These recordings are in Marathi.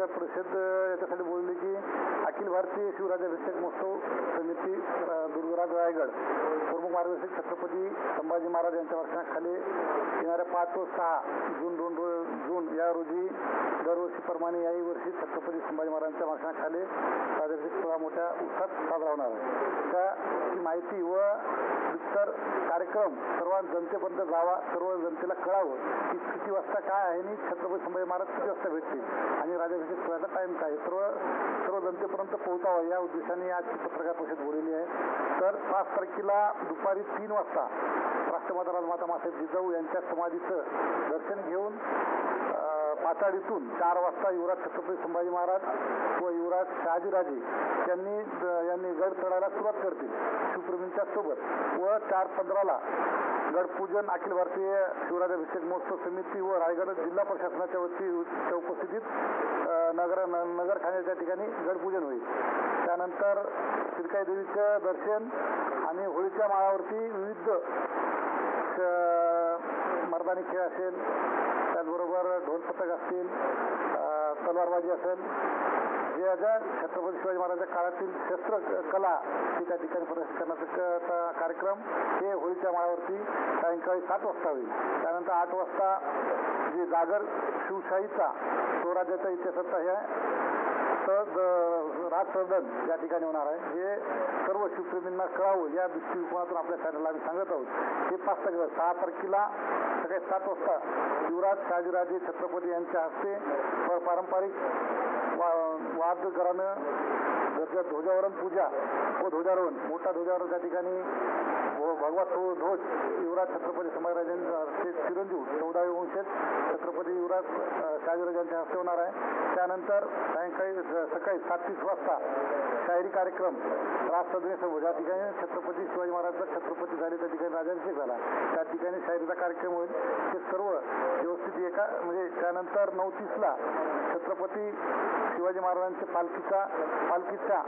शिवराजा परिषद याच्यासाठी बोलली की अखिल भारतीय शिवराज्याभिषेक महोत्सव समिती दुर्गराज रायगड प्रमुख मार्गदर्शक छत्रपती संभाजी महाराज यांच्या वर्षाखाली येणाऱ्या पाच व सहा जून दोन जून या रोजी दरवर्षीप्रमाणे याही वर्षी छत्रपती संभाजी महाराजांच्या वर्षाखाली राजाभिषेक सोहळा मोठ्या उत्साहात साजरा होणार आहे. त्या माहिती व इतर कार्यक्रम सर्व जनतेपर्यंत जावा सर्व जनतेला कळावं की किती वाजता काय आहे आणि छत्रपती संभाजी महाराज किती वाजता भेटतील आणि राजाभिषेक सोहळ्याचा टाइम काय सर्व सर्व जनतेपर्यंत पोहोचावं या उद्देशाने आज पत्रकार परिषद बोललेली आहे. तर पाच तारखेला दुपारी तीन वाजता राष्ट्रमाता राजमाता मासाहेब जिजाऊ यांच्या समाधीचं दर्शन घेऊन अ, पाचाडीतून चार वाजता युवराज छत्रपती संभाजी महाराज व युवराज शहाजीराजे यांनी यांनी गड चढायला सुरुवात करतील शिवप्रेमींच्या सोबत व चार पंधराला गडपूजन अखिल भारतीय शिवराजाभिषेक महोत्सव समिती व रायगड जिल्हा प्रशासनाच्या वतीच्या उपस्थितीत नगर न- नगरखान्याच्या ठिकाणी गडपूजन होईल. त्यानंतर शिरकाई देवीचं दर्शन आणि होळीच्या माळावरती विविध मर्दानी खेळ असेल त्याचबरोबर ढोल पथक असतील तलवारबाजी असेल जे ज्या छत्रपती शिवाजी महाराजांच्या काळातील शस्त्र कला ही त्या ठिकाणी प्रदर्शित करण्याचा क- कार्यक्रम हे होळीच्या माळावरती सायंकाळी सात वाजता होईल. त्यानंतर आठ वाजता जे जागर शिवशाहीचा स्वराज्याच्या इतिहासाचा हे तर राज या ठिकाणी होणार आहे हे सर्व शिवप्रेमींना कळावं या दृष्टिकोनातून आपल्या चॅनलला आम्ही सांगत आहोत. हे पाच तारखेला सहा तारखेला सकाळी सात वाजता युवराज शाजीराजे छत्रपती यांच्या हस्ते पारंपरिक वा वाद्यकरानं गरजा ध्वजावरण पूजा व ध्वजारोहण मोठा ध्वजारोहण त्या ठिकाणी भगवा तो ध्वज युवराज छत्रपती संभाजीराजांचे चिरंजीव चौदावे वंशेत छत्रपती युवराज अ, हस्ते होणार आहे. त्यानंतर सायंकाळी स- सकाळी सात तीस वाजता शायरी कार्यक्रम राज ज्या ठिकाणी छत्रपती शिवाजी महाराजचा छत्रपती झाले त्या ठिकाणी राजाभिषेक झाला. त्या ठिकाणी शायरीचा कार्यक्रम होईल. ते सर्व व्यवस्थित एका म्हणजे त्यानंतर नऊ तीसला छत्रपती शिवाजी महाराजांच्या पालखीचा पालखीच्या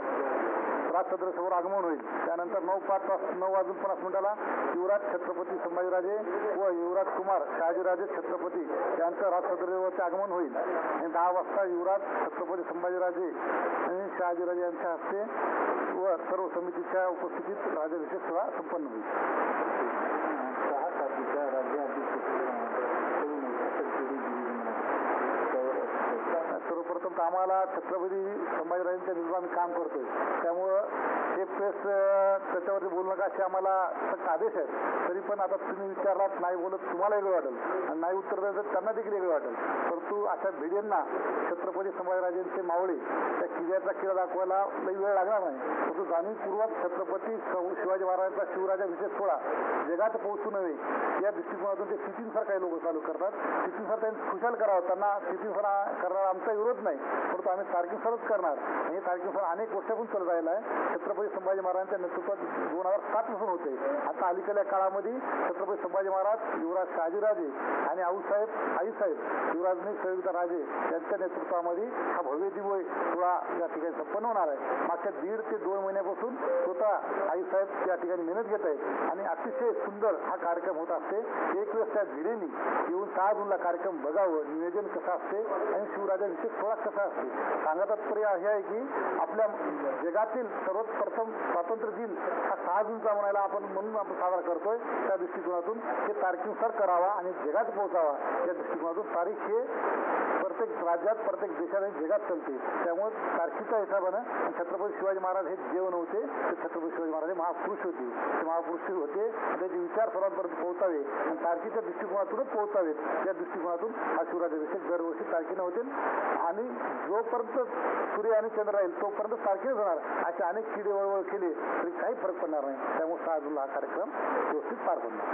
राजसदरेसमोर आगमन होईल. त्यानंतर नऊ पाच नऊ वाजून पन्नास मिनिटाला युवराज छत्रपती संभाजीराजे व युवराज कुमार शहाजीराजे छत्रपती यांचं राजसदरेवरचे आगमन होईल. आणि दहा वाजता युवराज छत्रपती संभाजीराजे आणि शहाजीराजे यांच्या हस्ते व सर्व समितीच्या उपस्थितीत राजाभिषेक सोहळा संपन्न होईल. सर्वप्रथम तर आम्हाला छत्रपती संभाजीराजांच्या विरुद्ध आम्ही काम करतोय. त्यामुळं हे प्रेस त्याच्यावरती बोलू नका असे आम्हाला सक्त आदेश आहेत. तरी पण आता तुम्ही विचारलात नाही बोलत तुम्हाला वेगळं वाटेल. आणि नाही उत्तर द्यायचं तर त्यांना देखील वेगळं वाटेल. परंतु अशा भिडेंना छत्रपती संभाजीराजांचे मावळे त्या किल्ल्याचा किल्ला दाखवायला लई वेळ लागणार नाही. परंतु जाणीवपूर्वक छत्रपती शिवाजी महाराजांचा शिवराजा विशेष थोडा जगात पोहोचू नये या दृष्टिकोनातून ते तिथीनुसार काही लोक चालू करतात. तिथीनुसार त्यांनी खुशाल करावं. त्यांना तिथीनुसार करणार आमचा विरोध नाही. परंतु आम्ही तारखेनुसारच करणार. आणि तारखेनुसार अनेक वर्षापासून चालत राहिला आहे. छत्रपती संभाजी महाराजांच्या नेतृत्वात दोन हजार सात पासून होते. आता अलीकडल्या काळामध्ये छत्रपती संभाजी महाराज युवराज शहाजीराजे आणि आऊसाहेब आईसाहेब युवराजनी सयुक्त राजे यांच्या नेतृत्वामध्ये हा भव्य दिव्य सोहळा या ठिकाणी संपन्न होणार आहे. मागच्या दीड ते दोन महिन्यापासून स्वतः आईसाहेब या ठिकाणी मेहनत घेत आहेत. आणि अतिशय सुंदर हा कार्यक्रम होत असते. एक वेळेस त्या भिडेनी येऊन सहा जूनला कार्यक्रम बघावं नियोजन कसं असते आणि शिवराजाभिषेक थोडा कसा असते सांगा तात्पर्य हे आहे की आपल्या जगातील सर्वप्रथम स्वातंत्र्य दिन हा सहा जूनचा म्हणायला आपण म्हणून आपण साजरा करतोय. त्या दृष्टिकोनातून हे तारखेनुसार करावा आणि जगात पोहोचावा. या दृष्टिकोनातून तारीख हे प्रत्येक राज्यात प्रत्येक देशात आणि जगात चालते. त्यामुळे तारखेच्या हिशोबानं छत्रपती शिवाजी महाराज हे देव नव्हते ते छत्रपती शिवाजी महाराज हे महापुरुष होते. ते महापुरुष होते त्याचे विचार सर्वांपर्यंत पोहोचावे आणि तारखेच्या दृष्टिकोनातूनच पोहोचावेत. या दृष्टिकोनातून हा शिवराजाभिषेक दरवर्षी तारखेनं होते आणि जोपर्यंत सूर्य आणि चंद्र राहील तोपर्यंत सारखेच होणार. असे अनेक किडे वळवळ केले तरी काही फरक पडणार नाही. त्यामुळे साजूला हा कार्यक्रम व्यवस्थित पार पडणार.